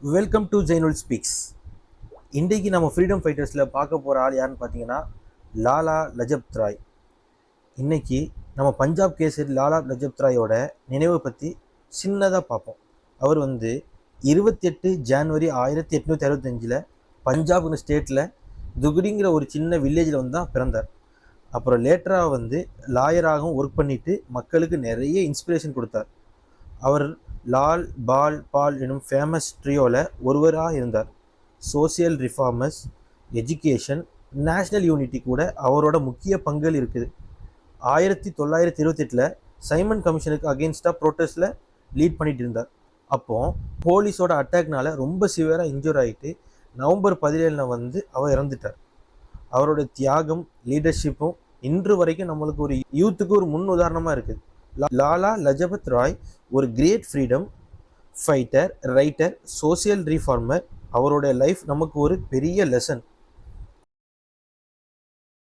Welcome to Zainul speaks இன்றைக்கு நம்ம freedom ஃபைட்டர்ஸில் பார்க்க போகிற ஆள் யாருன்னு பார்த்தீங்கன்னா லாலா லஜபத் ராய் இன்றைக்கி நம்ம பஞ்சாப் கேசரி லாலா லஜப் ராயோட நினைவை பற்றி சின்னதாக பார்ப்போம். அவர் வந்து இருபத்தெட்டு ஜான்வரி ஆயிரத்தி எட்நூற்றி அறுபத்தஞ்சில் பஞ்சாப்ங்கிற ஸ்டேட்டில் துகுடிங்கிற ஒரு சின்ன வில்லேஜில் வந்து தான் பிறந்தார். அப்புறம் லேட்டராக வந்து லாயராகவும் ஒர்க் பண்ணிவிட்டு மக்களுக்கு நிறைய இன்ஸ்பிரேஷன் கொடுத்தார். அவர் லால் பால் பால் எனும் ஃபேமஸ் ட்ரியோவில் ஒருவராக இருந்தார். Social reformers education national unity கூட அவரோட முக்கிய பங்குகள் இருக்குது. ஆயிரத்தி தொள்ளாயிரத்தி இருபத்தெட்டில் சைமன் கமிஷனுக்கு அகேன்ஸ்டாக ப்ரோட்டஸ்டில் லீட் பண்ணிட்டு இருந்தார். அப்போது போலீஸோட அட்டாக்னால ரொம்ப சிவியராக இன்ஜூர் ஆகிட்டு நவம்பர் பதினேழில் வந்து அவர் இறந்துட்டார். அவரோட தியாகம் லீடர்ஷிப்பும் இன்று வரைக்கும் நம்மளுக்கு ஒரு யூத்துக்கு ஒரு முன் உதாரணமாக இருக்குது. லாலா லஜபத் ராய் ஒரு great freedom fighter writer social reformer. அவரோட லைஃப் நமக்கு ஒரு பெரிய லெசன்.